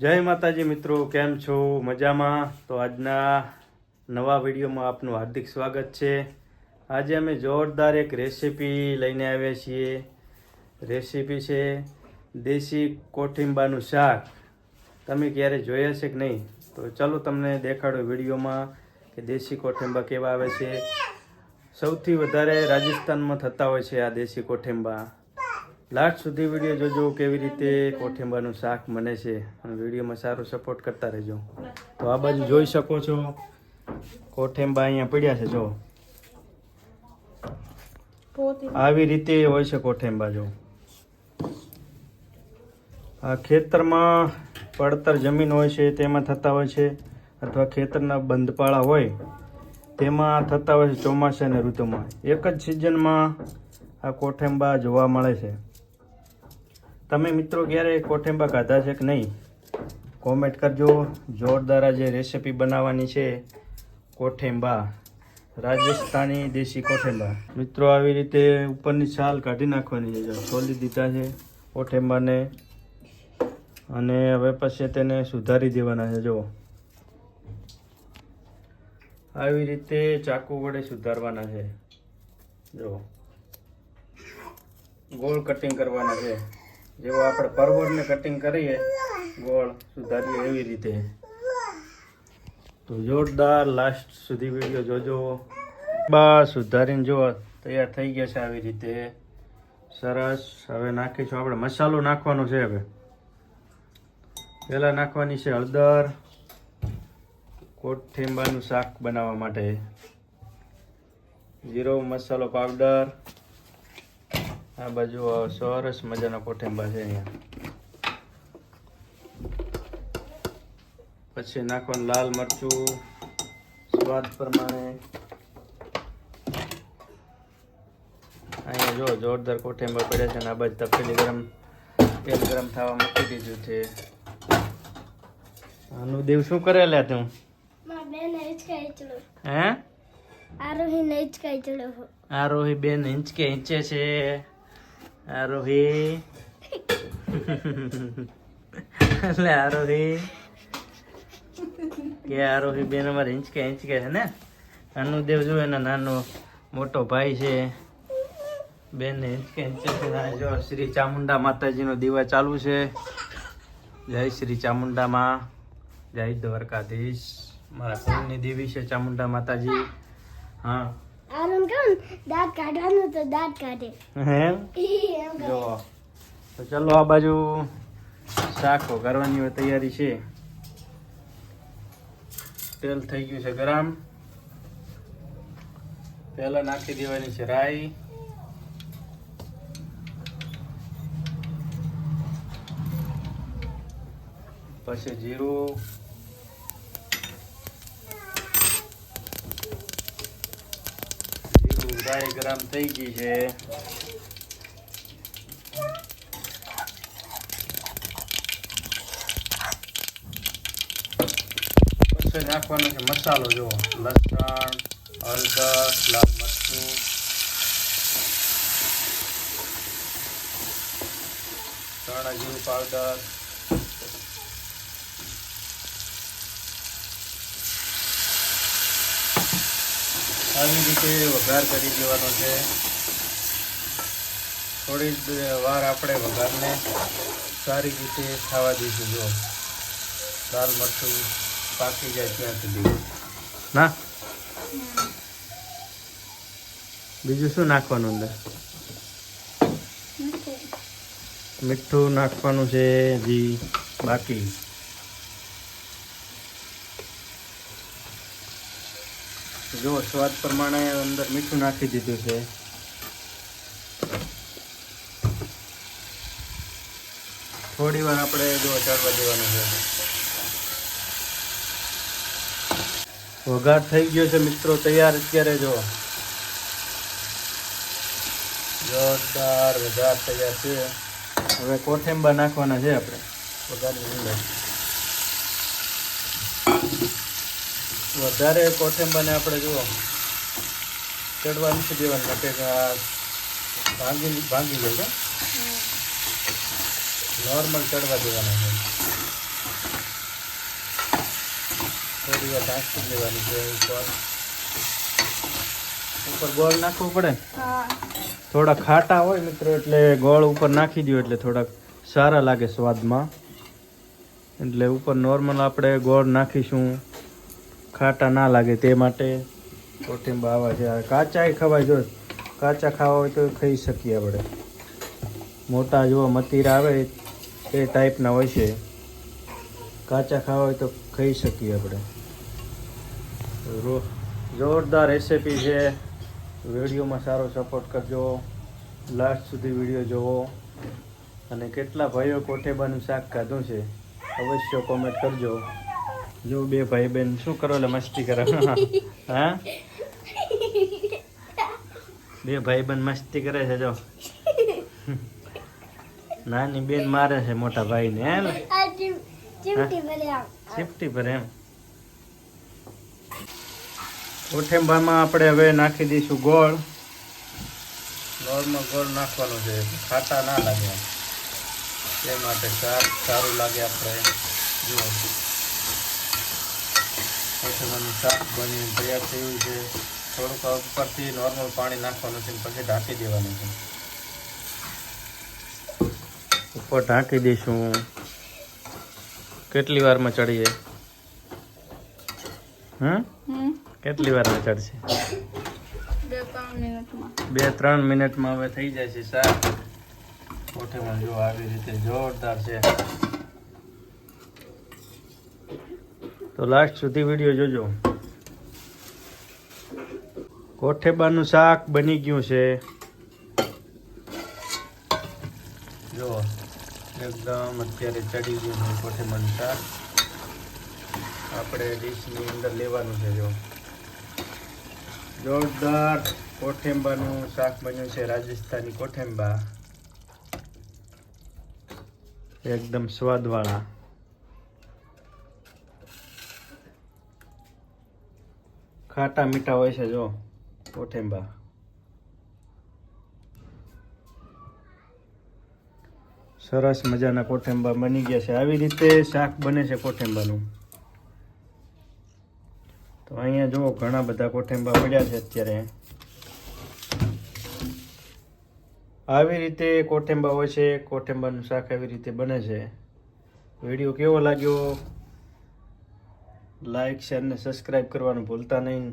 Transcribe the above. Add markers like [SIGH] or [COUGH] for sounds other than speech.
જય માતાજી મિત્રો, કેમ છો? મજામાં? તો આજના નવા વિડીયોમાં આપનું હાર્દિક સ્વાગત છે. આજે અમે જોરદાર એક રેસીપી લઈને આવ્યા છીએ. રેસીપી છે દેશી કોઠિંબાનું શાક. તમે ક્યારે જોયા છે કે નહીં? તો ચાલો તમને દેખાડો વિડીયોમાં કે દેશી કોઠિંબા કેવા આવે છે. સૌથી વધારે રાજસ્થાનમાં થતા હોય છે આ દેશી કોઠિંબા લાસ્ટ સુધી વીડિયો જોજો કેવી રીતે કોઠિંબાનું શાક બને છે. અને વિડીયોમાં સારો સપોર્ટ કરતા રહેજો. તો આ બાજુ જોઈ શકો છો. કોઠિંબા અહીંયા પડ્યા છે, જો. આવી રીતે હોય છે કોઠિંબા, જો. આ ખેતરમાં પડતર જમીન હોય છે, તેમાં થતા હોય છે, અથવા ખેતરના બંધપાળા હોય, તેમાં થતા હોય છે ચોમાસાની ઋતુમાં. એક જ સિઝનમાં આ કોઠેંબા જોવા મળે છે. તમે મિત્રો ક્યારે કોઠેંબા ખાધા છે કે નહીં? કોમેન્ટ કરજો. જોરદાર આજે રેસીપી બનાવવાની છે કોઠેંબા. રાજસ્થાની દેશી કોઠેંબા. મિત્રો, આવી રીતે ઉપરની છાલ કાઢી નાખવાની છે. જો છોલી દીધા છે કોઠેંબાને. અને હવે પછી તેને સુધારી દેવાના છે. જો આવી રીતે ચાકુ વડે સુધારવાના છે. જો ગોળ કટિંગ કરવાના છે. જેવો આપણે પરવળને કટિંગ કરીએ, ગોળ સુધારીએ એવી રીતે. તો જોરદાર લાસ્ટ સુધી વીડિયો જોજો. બસ સુધારીને જો તૈયાર થઈ ગયા છે આવી રીતે. સરસ. હવે નાખીશું આપણે. મસાલો નાખવાનો છે હવે. પહેલાં નાખવાની છે હળદર કોઠીંબાનું શાક બનાવવા માટે. જીરો મસાલો પાવડર આ બાજુ સરસ મજાના કોઠીંબા છે અહીંયા. પછી નાખવાનું લાલ મરચું સ્વાદ પ્રમાણે. અહીંયા જો જોરદાર કોઠીંબા પડ્યા છે અને આ બાજુ તપેલી ગરમ તેલ ગરમ થવા મૂકી દીધું છે. આનું દેવ શું કરે લે તું હે? આરોહી આરોહી બેન હિંચકે હિંચે છે. આરોહી એટલે આરોહી કે આરોહી બેન અમારે હિંચકે હિંચકે છે ને અનુદેવ જો એના નાનો મોટો ભાઈ છે બેન હિંચકે હિંચકે જો શ્રી ચામુંડા માતાજીનો દીવા ચાલુ છે. જય શ્રી ચામુંડામાં જય દ્વારકાધીશ. મારા કુળની દેવી છે ચામુંડા માતાજી. હા. આરોન કામ દાંત કાઢવાનું તો દાંત કાઢે એમ જો તો ચલો આ બાજુ શાક કરવાની તૈયારી છે. તેલ થઈ ગયું છે ગરમ. પહેલા નાખી દેવાની છે રાઈ. પછી જીરું. રાઈ ગરમ થઈ ગઈ છે. નાખવાનો છે મસાલો જો લસણ, હળદર, લાલ મરચું. ધાણા જીરું પાવડર. આવી રીતે વઘાર કરી દેવાનો છે. થોડી વાર આપણે વઘારને સારી રીતે ખાવા દઈશું જો. દાલ મરચું પાકી જાય ત્યાં સુધી. ના? બીજું શું નાખવાનું અંદર? મીઠું. નાખવાનું છે હજી બાકી? જો સ્વાદ પ્રમાણે અંદર મીઠું નાખી દીધું છે. થોડી વાર આપણે જો ચડવા દેવાનું છે. વઘાર થઈ ગયો છે મિત્રો, તૈયાર અત્યારે જો. જોરદાર વઘાર તૈયાર છે. હવે કોથેમ્બા નાખવાના છે આપણે. વઘારની અંદર. વધારે કોઠેંબાને આપણે જુઓ. ચડવા નથી દેવાનું કે ભાંગી ભાંગી જાય નોર્મલ ચડવા દેવાના છે. થોડી વાર ઢાંકી દેવાની છે ઉપર. ઉપર ગોળ નાખવું પડે? ને? થોડા ખાટા હોય મિત્રો એટલે ગોળ ઉપર નાખી દો એટલે થોડાક સારા લાગે સ્વાદમાં. એટલે ઉપર નોર્મલ આપણે ગોળ નાખીશું. ખાટા ના લાગે તે માટે કોઠીંબા આવા છે. કાચાય ખવાય, જો કાચા ખાવા હોય તો ખાઈ શકીએ આપણે. મોટા જો મતીરા આવે, એ ટાઈપના હોય છે. કાચા ખાવા હોય તો ખાઈ શકીએ આપણે. જોરદાર રેસીપી છે. વિડીયોમાં સારો સપોર્ટ કરજો. લાસ્ટ સુધી વીડિયો જોવો. અને કેટલા ભાઈઓ કોઠેબાનું શાક ખાધું છે, અવશ્ય કોમેન્ટ કરજો. જો બે ભાઈ બેન શું કરો એટલે મસ્તી કરે? [LAUGHS] હા? બે ભાઈ બેન મસ્તી કરે છે જો. નાની બેન મારે છે મોટા ભાઈને હે? ને? આમ. ચીપટી પર એમ. કોઠેંબામાં આપણે હવે નાખી દઈશું ગોળ. ગોળમાં ગોળ નાખવાનો છે ખાટા ના લાગે. તે માટે સારું લાગે આપણે જુઓ. કોઠેંબાનું શાક બની તૈયાર થયું છે. થોડુંક ઉપરથી નોર્મલ પાણી નાખવાનું છે પછી ઢાંકી દેવાનું છે. ઉપર ઢાંકી દઈશું. કેટલી વારમાં ચડીએ? હમ? હમ. કેટલી વારમાં ચડશે? બે ત્રણ મિનિટમાં. બે ત્રણ મિનિટમાં હવે થઈ જાય છે શાક. કોઠેમાં જો આવી રીતે જોરદાર છે. તો લાસ્ટ સુધી વીડિયો જોજો. કોઠેબાનું શાક બની ગયું છે. જો, એકદમ અત્યારે ચડી ગયું છે કોઠેબાનું શાક. આપણે ડીશની અંદર લેવાનું છે, જો. જોરદાર કોઠેંબાનું શાક બન્યું છે, રાજસ્થાની કોઠેંબા. એકદમ સ્વાદવાળા. ખાટા મીઠા હોય છે, જો. કોઠેંબા સરસ મજાના કોઠેંબા બની ગયા છે. આવી રીતે શાક બને છે કોઠેંબાનું તો અહીંયા જુઓ, ઘણા બધા કોઠેંબા પડ્યા છે અત્યારે. આવી રીતે કોઠેંબા હોય છે કોઠેંબાનું શાક આવી રીતે બને છે. વીડિયો કેવો લાગ્યો? લાઈક શેર ને સબસ્ક્રાઈબ કરવાનું ભૂલતા નહીં.